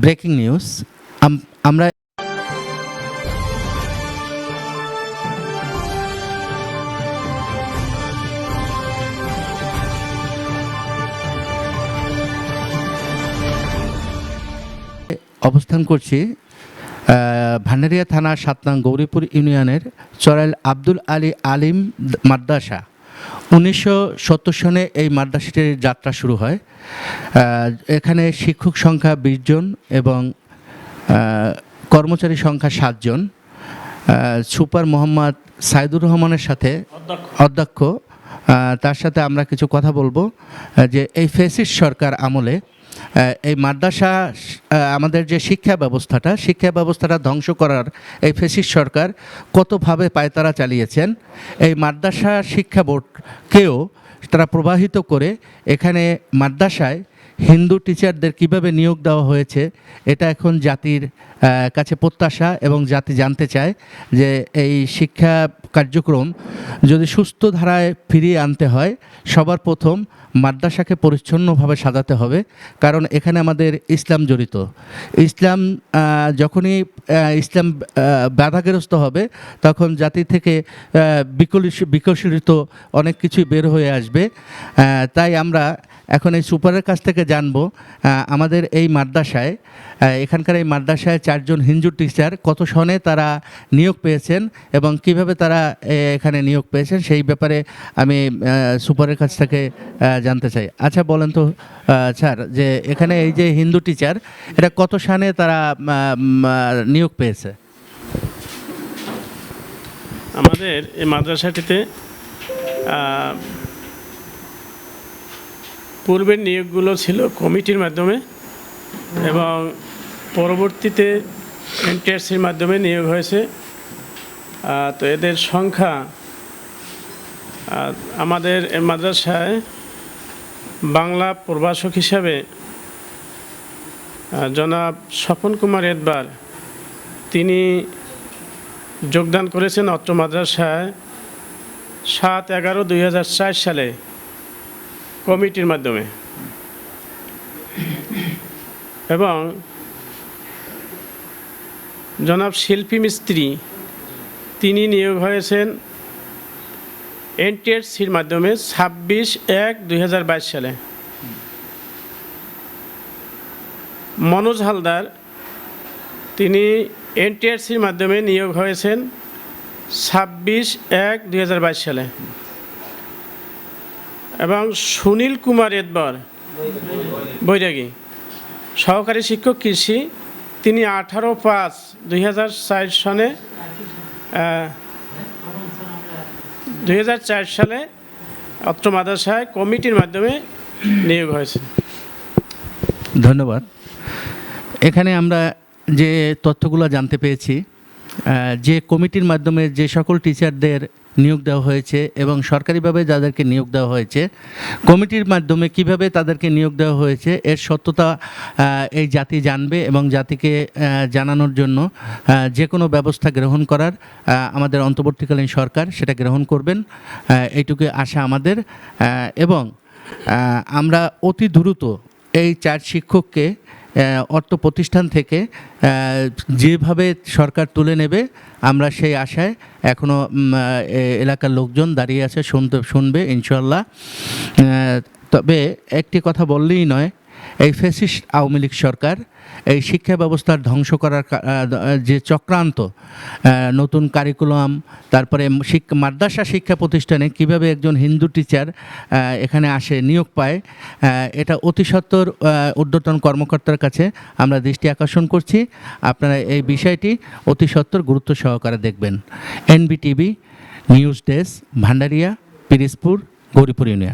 Breaking news. আমরা অবস্থান করছি ভান্ডারিয়া থানা সাত নং গৌরীপুর ইউনিয়নের চরাইল আব্দুল আলী আলিম মাদ্রাসা। উনিশশো সত্তর সনে এই মাদ্রাসাটির যাত্রা শুরু হয়। এখানে শিক্ষক সংখ্যা বিশ জন এবং কর্মচারী সংখ্যা সাতজন সুপার মোহাম্মদ সাইদুর রহমানের সাথে অধ্যক্ষ। তার সাথে আমরা কিছু কথা বলব যে এই ফেসিস সরকার আমলে এই মাদ্রাসা আমাদের যে শিক্ষা ব্যবস্থাটা শিক্ষা ব্যবস্থাটা ধ্বংস করার এই ফেসিস সরকার কতভাবে পায়তারা চালিয়েছেন, এই মাদ্রাসা শিক্ষা বোর্ডকেও তারা প্রবাহিত করে এখানে মাদ্রাসায় হিন্দু টিচারদের কীভাবে নিয়োগ দেওয়া হয়েছে, এটা এখন জাতির কাছে প্রত্যাশা এবং জাতি জানতে চায় যে এই শিক্ষা কার্যক্রম যদি সুস্থ ধারায় ফিরিয়ে আনতে হয়, সবার প্রথম মাদ্রাসাকে পরিচ্ছন্নভাবে সাজাতে হবে, কারণ এখানে আমাদের ইসলাম জড়িত। ইসলাম যখনই ইসলাম বাধাগ্রস্ত হবে, তখন জাতি থেকে বিকশিত অনেক কিছুই বের হয়ে আসবে। তাই আমরা এখন এই সুপারের কাছ থেকে জানব আমাদের এই মাদ্রাসায় এখানকার এই মাদ্রাসায় চারজন হিন্দু টিচার কত সনে তারা নিয়োগ পেয়েছেন এবং কীভাবে তারা এখানে নিয়োগ পেয়েছেন সেই ব্যাপারে আমি সুপারের কাছ থেকে জানতে চাই। আচ্ছা বলেন তো স্যার, যে এখানে এই যে হিন্দু টিচার এটা কত সানে তারা নিয়োগ পেয়েছে? আমাদের এই মাদ্রাসাটিতে পূর্বের নিয়োগগুলো ছিল কমিটির মাধ্যমে এবং পরবর্তীতে এনটিআরসির মাধ্যমে নিয়োগ হয়েছে। তো এদের সংখ্যা আমাদের মাদ্রাসায় বাংলা প্রভাষক হিসাবে জনাব স্বপন কুমার এদবার তিনি যোগদান করেছেন অত্র মাদ্রাসায় সাত এগারো দুই সালে। কমিটির মাধ্যমে। এবং জনাব শিল্পী মিস্ত্রি, তিনি নিয়োগ হয়েছেন এনটিএসসির মাধ্যমে ছাব্বিশ এক দুই সালে। মনোজ হালদার, তিনি এনটিআরসির মাধ্যমে নিয়োগ হয়েছেন ছাব্বিশ এক দুই সালে। এবং সুনীল কুমার এদবর বৈরাগী। সহকারী শিক্ষক কৃষি, তিনি আঠারো পাঁচ দুই সনে দুই হাজার চার সালে অত্র মাদ্রাসায় কমিটির মাধ্যমে নিয়োগ হয়েছেন। ধন্যবাদ। এখানে আমরা যে তথ্যগুলো জানতে পেরেছি যে কমিটির মাধ্যমে যে সকল টিচারদের নিয়োগ দেওয়া হয়েছে এবং সরকারিভাবে যাদেরকে নিয়োগ দেওয়া হয়েছে, কমিটির মাধ্যমে কীভাবে তাদেরকে নিয়োগ দেওয়া হয়েছে, এর সত্যতা এই জাতি জানবে এবং জাতিকে জানানোর জন্য যে কোনো ব্যবস্থা গ্রহণ করার আমাদের অন্তর্বর্তীকালীন সরকার সেটা গ্রহণ করবেন এইটুকু আশা আমাদের এবং আমরা অতি দ্রুত এই চার শিক্ষককে অর্থ প্রতিষ্ঠান থেকে যেভাবে সরকার তুলে নেবে, আমরা সেই আশায় এখনও এলাকার লোকজন দাঁড়িয়ে আছে, শুনতে, শুনবে ইনশাল্লাহ তবে একটি কথা বললেই নয়, এই ফেসিস্ট আওয়ামী লীগ সরকার এই শিক্ষা ব্যবস্থার ধ্বংস করার যে চক্রান্ত নতুন কারিকুলাম তারপরে মাদ্রাসা শিক্ষা প্রতিষ্ঠানে কীভাবে একজন হিন্দু টিচার এখানে আসে, নিয়োগ পায় এটা অতি সত্বর ঊর্ধ্বতন কর্মকর্তার কাছে আমরা দৃষ্টি আকর্ষণ করছি। আপনারা এই বিষয়টি অতি সত্বর গুরুত্ব সহকারে দেখবেন। NBTV news desk Bhandaria, Pirojpur, Gouripur union